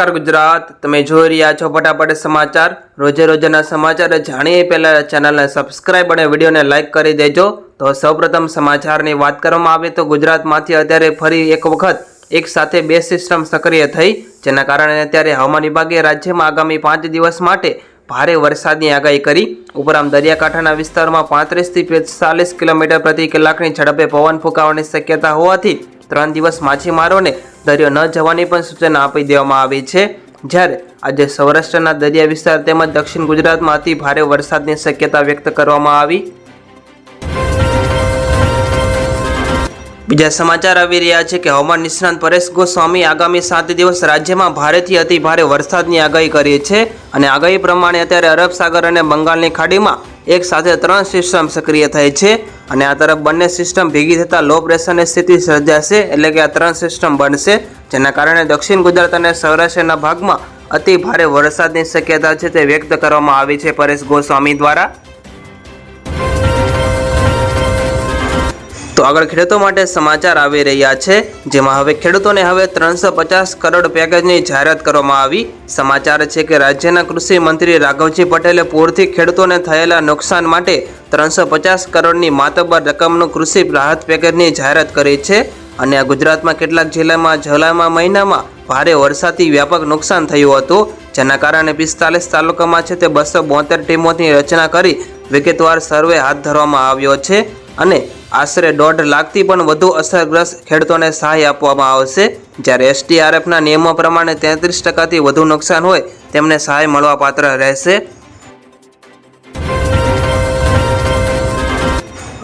નમસ્કાર ગુજરાત. તમે જોઈ રહ્યા છો ફટાફટ સમાચાર. રોજે રોજના સમાચાર જાણીએ પહેલાં ચેનલને સબસ્ક્રાઇબ અને વિડીયોને લાઇક કરી દેજો. તો સૌપ્રથમ સમાચારની વાત કરવામાં આવે તો ગુજરાતમાંથી અત્યારે ફરી એક વખત એક સાથે બે સિસ્ટમ સક્રિય થઈ, જેના કારણે અત્યારે હવામાન વિભાગે રાજ્યમાં આગામી પાંચ દિવસ માટે ભારે વરસાદની આગાહી કરી. ઉપરાંત દરિયાકાંઠાના વિસ્તારમાં પાંત્રીસથી પિસ્તાલીસ કિલોમીટર પ્રતિ કલાકની ઝડપે પવન ફૂંકાવાની શક્યતા હોવાથી ત્રણ દિવસ માછીમારોને દરિયો ન જવાની પણ સૂચના આપી દેવામાં આવી છે. જ્યારે આજે સૌરાષ્ટ્રના દરિયા વિસ્તાર તેમજ દક્ષિણ ગુજરાતમાં અતિ ભારે વરસાદની શક્યતા વ્યક્ત કરવામાં આવી. બીજા સમાચાર આવી રહ્યા છે કે હવામાન નિષ્ણાંત પરેશ ગોસ્વામી આગામી સાત દિવસ રાજ્યમાં ભારેથી અતિ ભારે વરસાદની આગાહી કરી છે અને આગાહી પ્રમાણે અત્યારે અરબ સાગર અને બંગાળની ખાડીમાં એક સાથે ત્રણ સિસ્ટમ સક્રિય થઈ છે. અને આ તરફ બંને સિસ્ટમ ભેગી થતાં લો પ્રેશરની સ્થિતિ સર્જાશે એટલે કે આ ત્રણ સિસ્ટમ બનશે, જેના કારણે દક્ષિણ ગુજરાત અને સૌરાષ્ટ્રના ભાગમાં અતિ ભારે વરસાદની શક્યતા છે તે વ્યક્ત કરવામાં આવી છે પરેશ ગોસ્વામી દ્વારા. તો આગળ ખેડૂતો માટે સમાચાર આવી રહ્યા છે, જેમાં હવે ખેડૂતોને હવે ત્રણસો પચાસ કરોડ પેકેજની જાહેરાત કરવામાં આવી. સમાચાર છે કે રાજ્યના કૃષિ મંત્રી રાઘવજી પટેલે પૂરથી ખેડૂતોને થયેલા નુકસાન માટે ત્રણસો પચાસ કરોડની માતબર રકમનું કૃષિ રાહત પેકેજની જાહેરાત કરી છે. અને ગુજરાતમાં કેટલાક જિલ્લામાં જુલાઈમાં મહિનામાં ભારે વરસાદથી વ્યાપક નુકસાન થયું હતું. જેના કારણે પિસ્તાલીસ તાલુકામાં છે તે બસો બોતેર ટીમોની રચના કરી વિગતવાર સર્વે હાથ ધરવામાં આવ્યો છે. અને આશરે દોઢ લાખથી પણ વધુ અસરગ્રસ્ત ખેડૂતોને સહાય આપવામાં આવશે. જ્યારે એસટીઆરએફના નિયમો પ્રમાણે તેત્રીસ ટકાથી વધુ નુકસાન હોય, તેમને સહાય મળવાપાત્ર રહેશે.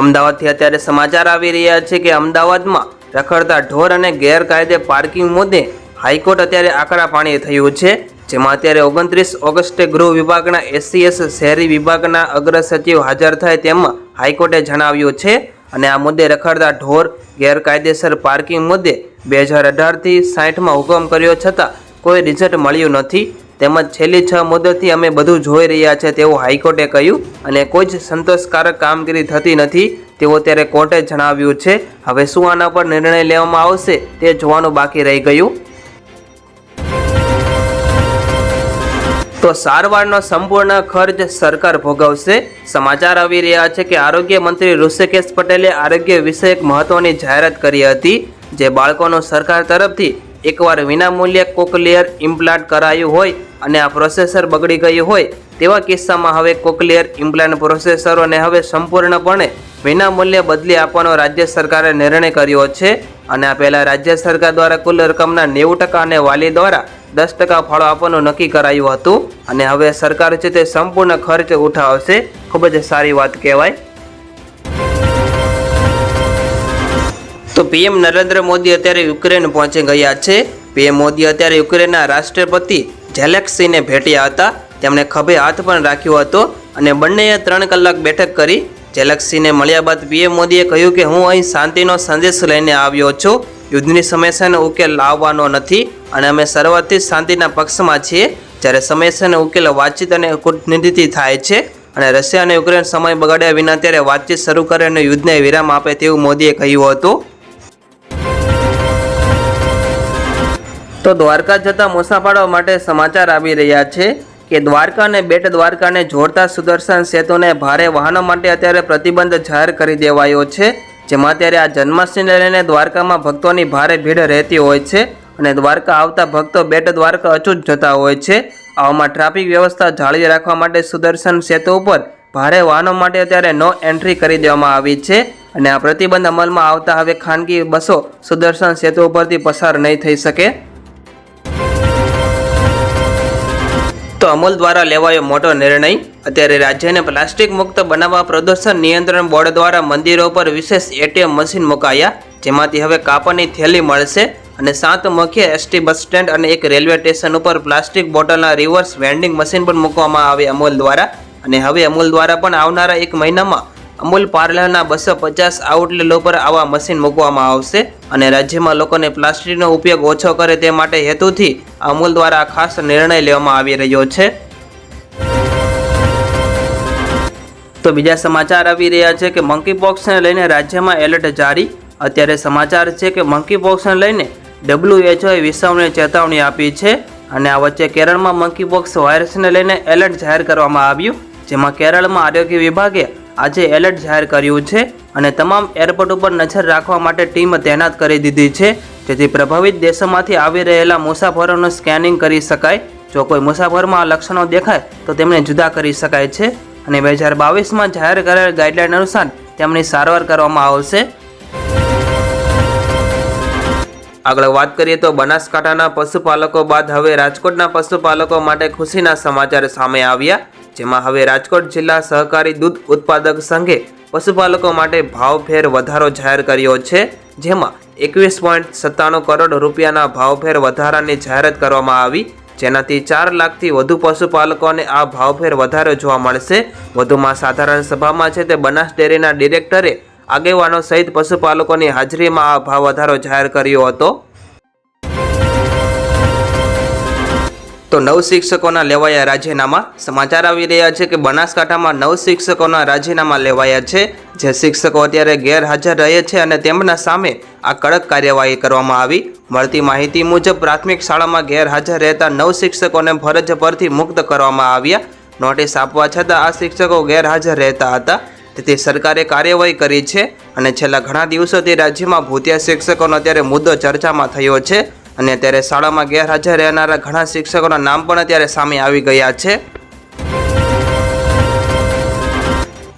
અમદાવાદથી અત્યારે સમાચાર આવી રહ્યા છે કે અમદાવાદમાં રખડતા ઢોર અને ગેરકાયદે પાર્કિંગ મુદ્દે હાઈકોર્ટ અત્યારે આકરા પાણી થયું છે, જેમાં અત્યારે ઓગણત્રીસ ઓગસ્ટે ગૃહ વિભાગના એસસીએસ શહેરી વિભાગના અગ્ર સચિવ હાજર થાય તેમાં હાઈકોર્ટે જણાવ્યું છે. અને આ મુદ્દે રખડતા ઢોર ગેરકાયદેસર પાર્કિંગ મુદ્દે બે હજાર અઢારથી સાઠમાં હુકમ કર્યો છતાં કોઈ રિઝલ્ટ મળ્યું નથી. તેમજ છેલ્લી છ મુદતથી અમે બધું જોઈ રહ્યા છે તેવું હાઈકોર્ટે કહ્યું અને કોઈ જ સંતોષકારક કામગીરી થતી નથી તેવું ત્યારે કોર્ટે જણાવ્યું છે. હવે શું આના પર નિર્ણય લેવામાં આવશે તે જોવાનું બાકી રહી ગયું. તો સારવારનો સંપૂર્ણ ખર્ચ સરકાર ભોગવશે. સમાચાર આવી રહ્યા છે કે આરોગ્ય મંત્રી ઋષિકેશ પટેલે આરોગ્ય વિષયક મહત્વની જાહેરાત કરી હતી, જે બાળકોનો સરકાર તરફથી એકવાર વિનામૂલ્યે કોકલિયર ઇમ્પ્લાન્ટ કરાયું હોય અને આ પ્રોસેસર બગડી ગયું હોય, તેવા કિસ્સામાં હવે કોકલિયર ઇમ્પ્લાન્ટ પ્રોસેસરોને હવે સંપૂર્ણપણે વિનામૂલ્યે બદલી આપવાનો રાજ્ય સરકારે નિર્ણય કર્યો છે. અને આ પહેલાં રાજ્ય સરકાર દ્વારા કુલ રકમના નેવું ટકા અને વાલી દ્વારા દસ ટકા ફાળો આપવાનું નક્કી કરાયું હતું અને હવે સરકાર છે તે સંપૂર્ણ ખર્ચ ઉઠાવશે. ખૂબ જ સારી વાત કહેવાય. તો પીએમ નરેન્દ્ર મોદી અત્યારે યુક્રેન પહોંચી ગયા છે. પીએમ મોદી અત્યારે યુક્રેનના રાષ્ટ્રપતિ ઝેલેક્સીને ભેટ્યા હતા. તેમણે ખભે હાથ પણ રાખ્યો હતો અને બંનેએ ત્રણ કલાક બેઠક કરી. ઝેલેક્સીને મળ્યા બાદ પીએમ મોદીએ કહ્યું કે હું અહીં શાંતિનો સંદેશ લઈને આવ્યો છું. યુદ્ધની સમસ્યાનો ઉકેલ લાવવાનો નથી અને અમે શરૂઆતથી શાંતિના પક્ષમાં છીએ. જ્યારે સમસ્યાનો ઉકેલ વાતચીત અને કૂટનીતિથી થાય છે અને રશિયા અને યુક્રેન સમય બગાડ્યા વિના ત્યારે વાતચીત શરૂ કરે અને યુદ્ધને વિરામ આપે તેવું મોદીએ કહ્યું હતું. તો દ્વારકા જતા મુસાફરો માટે સમાચાર આવી રહ્યા છે કે દ્વારકા અને બેટ દ્વારકાને જોડતા સુદર્શન સેતુને ભારે વાહનો માટે અત્યારે પ્રતિબંધ જાહેર કરી દેવાયો છે. જેમાં અત્યારે આ જન્માષ્ટમીને લઈને દ્વારકામાં ભક્તોની ભારે ભીડ રહેતી હોય છે અને દ્વારકા આવતા ભક્તો બેટ દ્વારકા અચૂક જતા હોય છે. આવામાં ટ્રાફિક વ્યવસ્થા જાળવી રાખવા માટે સુદર્શન સેતુ ઉપર ભારે વાહનો માટે અત્યારે નો એન્ટ્રી કરી દેવામાં આવી છે અને આ પ્રતિબંધ અમલમાં આવતા હવે ખાનગી બસો સુદર્શન સેતુ ઉપરથી પસાર નહીં થઈ શકે. તો અમૂલ દ્વારા લેવાયો મોટો નિર્ણય. અત્યારે રાજ્યને પ્લાસ્ટિક મુક્ત બનાવવા પ્રદૂષણ નિયંત્રણ બોર્ડ દ્વારા મંદિરો પર વિશેષ એટીએમ મશીન મુકાયા. જેમાંથી હવે કાપડની થેલી મળશે અને સાત મુખ્ય એસટી બસ સ્ટેન્ડ અને એક રેલવે સ્ટેશન ઉપર પ્લાસ્ટિક બોટલના રિવર્સ વેન્ડિંગ મશીન પણ મૂકવામાં આવે અમૂલ દ્વારા. અને હવે અમૂલ દ્વારા પણ આવનારા એક મહિનામાં અમૂલ પાર્લરના બસો પચાસ આઉટલેટો પર આવા મશીન મૂકવામાં આવશે અને રાજ્યમાં લોકોને પ્લાસ્ટિકનો ઉપયોગ ઓછો કરે તે માટે હેતુથી અમૂલ દ્વારા ખાસ નિર્ણય લેવામાં આવી રહ્યો છે. તો બીજા સમાચાર આવી રહ્યા છે કે મંકી બોક્સને લઈને રાજ્યમાં એલર્ટ જારી. અત્યારે સમાચાર છે કે મંકી બોક્સને લઈને ડબ્લ્યુએચઓએ વિશ્વને ચેતવણી આપી છે અને આ વચ્ચે કેરળમાં મંકી બોક્સ વાયરસને લઈને એલર્ટ જાહેર કરવામાં આવ્યું, જેમાં કેરળમાં આરોગ્ય વિભાગે આજે એલર્ટ જાહેર કર્યું છે અને તમામ એરપોર્ટ ઉપર નજર રાખવા માટે ટીમ તૈનાત કરી દીધી છે. જેથી પ્રભાવિત દેશોમાંથી આવી રહેલા મુસાફરોનું સ્કેનિંગ કરી શકાય. જો કોઈ મુસાફરમાં આ લક્ષણો દેખાય, તો તેમને જુદા કરી શકાય છે. અને બે હજાર બાવીસમાં જાહેર કરેલ ગાઈડલાઈન અનુસાર તેમની સારવાર કરવામાં આવશે. આગળ વાત કરીએ તો બનાસકાંઠાના પશુપાલકો બાદ હવે રાજકોટના પશુપાલકો માટે ખુશીના સમાચાર સામે આવ્યા, જેમાં હવે રાજકોટ જિલ્લા સહકારી દૂધ ઉત્પાદક સંઘે પશુપાલકો માટે ભાવફેર વધારો જાહેર કર્યો છે, જેમાં એકવીસ પોઈન્ટ સત્તાણું કરોડ રૂપિયાના ભાવફેર વધારાની જાહેરાત કરવામાં આવી, જેનાથી ચાર લાખથી વધુ પશુપાલકોને આ ભાવફેર વધારો જોવા મળશે. વધુમાં સાધારણ સભામાં છે તે બનાસ ડેરીના ડિરેક્ટરે આગેવાનો સહિત પશુપાલકોની હાજરીમાં આ ભાવ વધારો જાહેર કર્યો હતો. તો નવ શિક્ષકોના લેવાયા રાજીનામા. સમાચાર આવી રહ્યા છે કે બનાસકાંઠામાં નવ શિક્ષકોના રાજીનામા લેવાયા છે, જે શિક્ષકો અત્યારે ગેરહાજર રહે છે અને તેમના સામે આ કડક કાર્યવાહી કરવામાં આવી. મળતી માહિતી મુજબ પ્રાથમિક શાળામાં ગેરહાજર રહેતા નવ શિક્ષકોને ફરજ પરથી મુક્ત કરવામાં આવ્યા. નોટિસ આપવા છતાં આ શિક્ષકો ગેરહાજર રહેતા હતા. તેથી સરકારે કાર્યવાહી કરી છે અને છેલ્લા ઘણા દિવસોથી રાજ્યમાં ભૂતિયા શિક્ષકોનો અત્યારે મુદ્દો ચર્ચામાં થયો છે અને અત્યારે શાળામાં ગેરહાજર રહેનારા ઘણા શિક્ષકોના નામ પણ અત્યારે સામે આવી ગયા છે.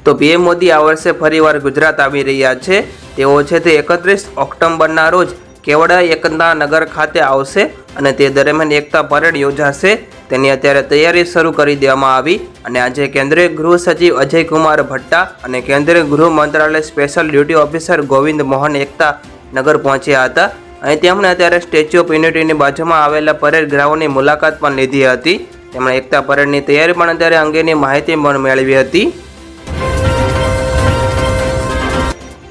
તો પીએમ મોદી આ વર્ષે ફરીવાર ગુજરાત આવી રહ્યા છે. તેઓ છે તે એકત્રીસ ઓક્ટોબરના રોજ કેવડા એકતા નગર ખાતે આવશે અને તે દરમિયાન એકતા પરેડ યોજાશે. તેની અત્યારે તૈયારી શરૂ કરી દેવામાં આવી અને આજે કેન્દ્રીય ગૃહ સચિવ અજય કુમાર ભટ્ટા અને કેન્દ્રીય ગૃહ મંત્રાલય special duty officer Govind Mohan Ekta Nagar પહોંચ્યા હતા. અને તેમણે અત્યારે સ્ટેચ્યુ ઓફ યુનિટીની બાજુમાં આવેલા પરેડ ગ્રાઉન્ડની મુલાકાત પણ લીધી હતી. તેમણે એકતા પરેડની તૈયારી પણ અત્યારે અંગેની માહિતી પણ મેળવી હતી.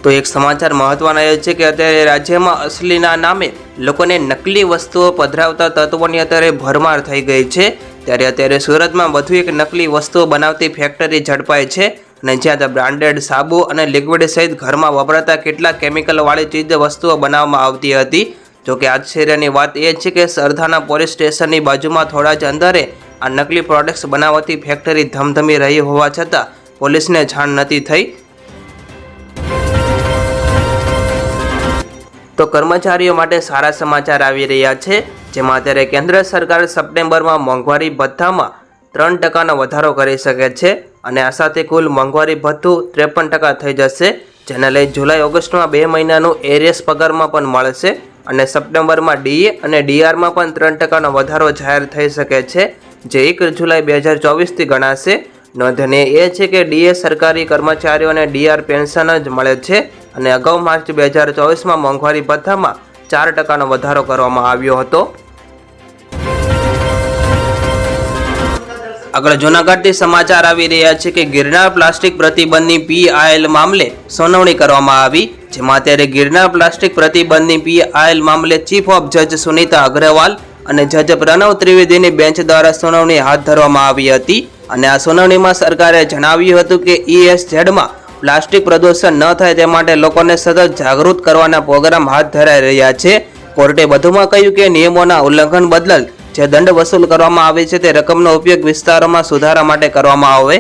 તો એક સમાચાર મહત્વના એ છે કે અત્યારે રાજ્યમાં અસલીના નામે લોકોને નકલી વસ્તુઓ પધરાવતા તત્વોની અત્યારે ભરમાર થઈ ગઈ છે. ત્યારે અત્યારે સુરતમાં વધુ એક નકલી વસ્તુઓ બનાવતી ફેક્ટરી ઝડપાઈ છે અને જ્યાં બ્રાન્ડેડ સાબુ અને લિક્વિડ સહિત ઘરમાં વપરાતા કેટલાક કેમિકલવાળી ચીજ વસ્તુઓ બનાવવામાં આવતી હતી. જોકે આશ્ચર્યની વાત એ છે કે સરથાના પોલીસ સ્ટેશનની બાજુમાં થોડા જ અંદરે આ નકલી પ્રોડક્ટ્સ બનાવતી ફેક્ટરી ધમધમી રહી હોવા છતાં પોલીસને જાણ નથી થઈ. તો કર્મચારીઓ માટે સારા સમાચાર આવી રહ્યા છે, જેમાં અત્યારે કેન્દ્ર સરકાર સપ્ટેમ્બરમાં મોંઘવારી ભથ્થામાં ત્રણ ટકાનો વધારો કરી શકે છે અને આ સાથે કુલ મોંઘવારી ભથ્થું ત્રેપન ટકા થઈ જશે, જેને લઈ જુલાઈ ઓગસ્ટમાં બે મહિનાનું એરિયસ પગારમાં પણ મળશે અને સપ્ટેમ્બરમાં ડીએ અને ડીઆરમાં પણ ત્રણ ટકાનો વધારો જાહેર થઈ શકે છે, જે એક જુલાઈ બે હજાર ચોવીસથી ગણાશે. નોંધનીય એ છે કે ડીએ સરકારી કર્મચારીઓને ડીઆર પેન્શન જ મળે છે અને અગાઉ માર્ચ બે હજાર ચોવીસમાં મોંઘવારી ભથ્થામાં ચાર ટકાનો વધારો કરવામાં આવ્યો હતો. આગળ જૂનાગઢથી સમાચાર આવી રહ્યા છે કે ગિરનાર પ્લાસ્ટિક પ્રતિબંધની પીઆઈએલ મામલે સુનાવણી કરવામાં આવી, જેમાં અત્યારે ગિરનાર પ્લાસ્ટિક પ્રતિબંધની પીઆઈએલ મામલે ચીફ ઓફ જજ સુનીતા અગ્રવાલ અને જજ પ્રણવ ત્રિવેદીની બેન્ચ દ્વારા સુનાવણી હાથ ધરવામાં આવી હતી. અને આ સુનાવણીમાં સરકારે જણાવ્યું હતું કે ઈએસઝેડમાં પ્લાસ્ટિક પ્રદૂષણ ન થાય તે માટે લોકોને સતત જાગૃત કરવાના પ્રોગ્રામ હાથ ધરાઈ રહ્યા છે. કોર્ટે વધુમાં કહ્યું કે નિયમોના ઉલ્લંઘન બદલ જે દંડ વસૂલ કરવામાં આવે છે તે રકમનો ઉપયોગ વિસ્તારોમાં સુધારા માટે કરવામાં આવે.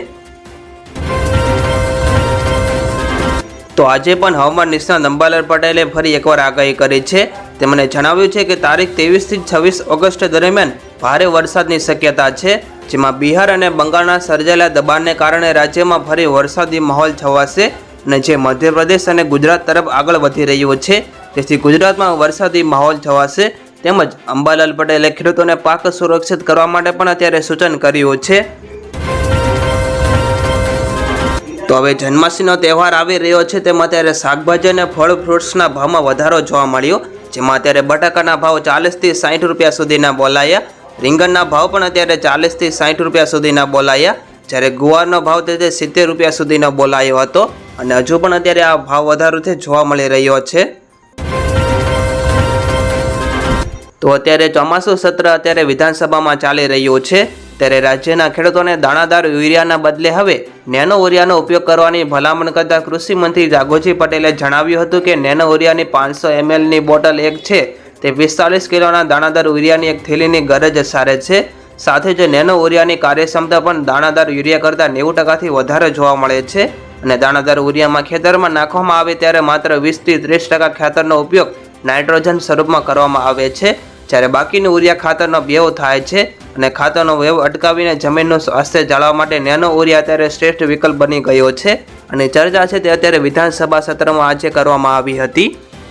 તો આજે પણ હવામાન નિષ્ણાત અંબાલાલ પટેલે ફરી એકવાર આગાહી કરી છે. તેમણે જણાવ્યું છે કે તારીખ ત્રેવીસથી છવ્વીસ ઓગસ્ટ દરમિયાન ભારે વરસાદની શક્યતા છે. જેમાં બિહાર અને બંગાળના સર્જાયેલા દબાણને કારણે રાજ્યમાં ફરી વરસાદી માહોલ છવાશે અને જે મધ્યપ્રદેશ અને ગુજરાત તરફ આગળ વધી રહ્યું છે, તેથી ગુજરાતમાં વરસાદી માહોલ છવાશે. તેમજ અંબાલાલ પટેલે ખેડૂતોને પાક સુરક્ષિત કરવા માટે પણ અત્યારે સૂચન કર્યું છે. તો હવે જન્માષ્ટમીનો તહેવાર આવી રહ્યો છે, તેમાં અત્યારે શાકભાજી અને ફળ ફ્રૂટ્સના ભાવમાં વધારો જોવા મળ્યો, જેમાં અત્યારે બટાકાના ભાવ ચાલીસથી સાઠ રૂપિયા સુધીના બોલાયા. રીંગણના ભાવ પણ અત્યારે ચાલીસથી સાઠ રૂપિયા સુધીના બોલાયા. જ્યારે ગુવારનો ભાવ તે સિત્તેર રૂપિયા સુધીનો બોલાયો હતો અને હજુ પણ અત્યારે આ ભાવ વધારો છે જોવા મળી રહ્યો છે. તો અત્યારે ચોમાસું સત્ર અત્યારે વિધાનસભામાં ચાલી રહ્યું છે. ત્યારે રાજ્યના ખેડૂતોને દાણાદાર યુરિયાના બદલે હવે નેનો યુરિયાનો ઉપયોગ કરવાની ભલામણ કરતા કૃષિ મંત્રી રાઘોજી પટેલે જણાવ્યું હતું કે નેનો યુરિયાની પાંચસો એમએલની બોટલ એક છે. તે પિસ્તાલીસ કિલોના દાણાદાર યુરિયાની એક થેલીની ગરજ સારે છે. સાથે જ નેનો યુરિયાની કાર્યક્ષમતા પણ દાણાદાર યુરિયા કરતાં નેવું ટકાથી વધારે જોવા મળે છે અને દાણાદાર યુરિયામાં ખેતરમાં નાખવામાં આવે ત્યારે માત્ર વીસથી ત્રીસ ટકા ખાતરનો ઉપયોગ નાઇટ્રોજન સ્વરૂપમાં કરવામાં આવે છે. જ્યારે બાકીનું યુરિયા ખાતરનો વ્યવ થાય છે અને ખાતરનો વ્યવ અટકાવીને જમીનનું સ્વાસ્થ્ય જાળવવા માટે નેનો યુરિયા અત્યારે શ્રેષ્ઠ વિકલ્પ બની ગયો છે અને ચર્ચા છે તે અત્યારે વિધાનસભા સત્રમાં આજે કરવામાં આવી હતી.